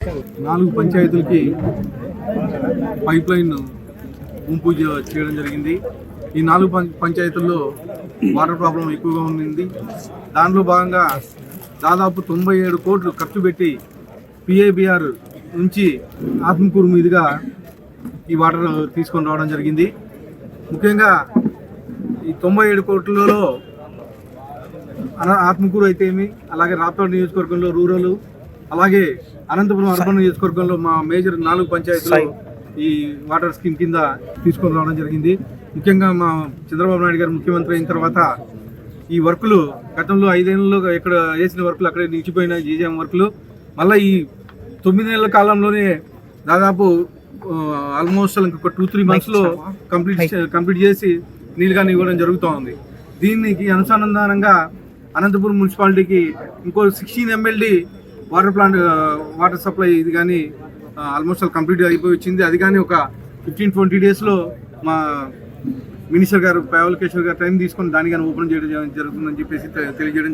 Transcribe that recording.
నాలుగు పంచాయతీలకి pipe line గుంపు చేయడం జరిగింది. ఈ నాలుగు పం- పంచాయతీల్లో వాటర్ ప్రాబ్లం ఎక్కువగా ఉండింది. దాంట్లో భాగంగా దాదాపు తొంభై ఏడు కోట్లు ఖర్చు పెట్టి పిఏబిఆర్ నుంచి ఆత్మకూరు మీదుగా ఈ వాటర్ తీసుకొని రావడం జరిగింది. ముఖ్యంగా ఈ తొంభై ఏడు కోట్లలో అన ఆత్మకూరు అయితే ఏమి అలాగే రాప్తాడు నియోజకవర్గంలో రూరల్ అలాగే అనంతపురం అర్బన్ నియోజకవర్గంలో మా మేజర్ నాలుగు పంచాయతీలు ఈ వాటర్ స్కీమ్ కింద తీసుకొని రావడం జరిగింది. ముఖ్యంగా మా చంద్రబాబు నాయుడు గారు ముఖ్యమంత్రి అయిన తర్వాత ఈ వర్కులు గతంలో ఐదేళ్ళలో ఇక్కడ వేసిన వర్కులు అక్కడే నిలిచిపోయిన జీజీఎం వర్కులు. మళ్ళీ ఈ తొమ్మిది నెలల కాలంలోనే దాదాపు ఆల్మోస్ట్ ఇంకొక టూ త్రీ మంత్స్లో కంప్లీట్ కంప్లీట్ చేసి నీళ్ళుగాని ఇవ్వడం జరుగుతూ ఉంది దీనికి అనుసంధానంగా అనంతపురం మున్సిపాలిటీకి ఇంకో sixteen MLD water plant water supply ఇది కానీ ఆల్మోస్ట్ ఆల్ కంప్లీట్ అయిపోయి వచ్చింది. అది కానీ ఒక ఫిఫ్టీన్ ట్వంటీ డేస్లో మా మినిస్టర్ గారు పేవల్ కేశవ్ గారు టైం తీసుకొని దాని కానీ ఓపెన్ చేయడం జరుగుతుందని చెప్పేసి తెలియజేయడం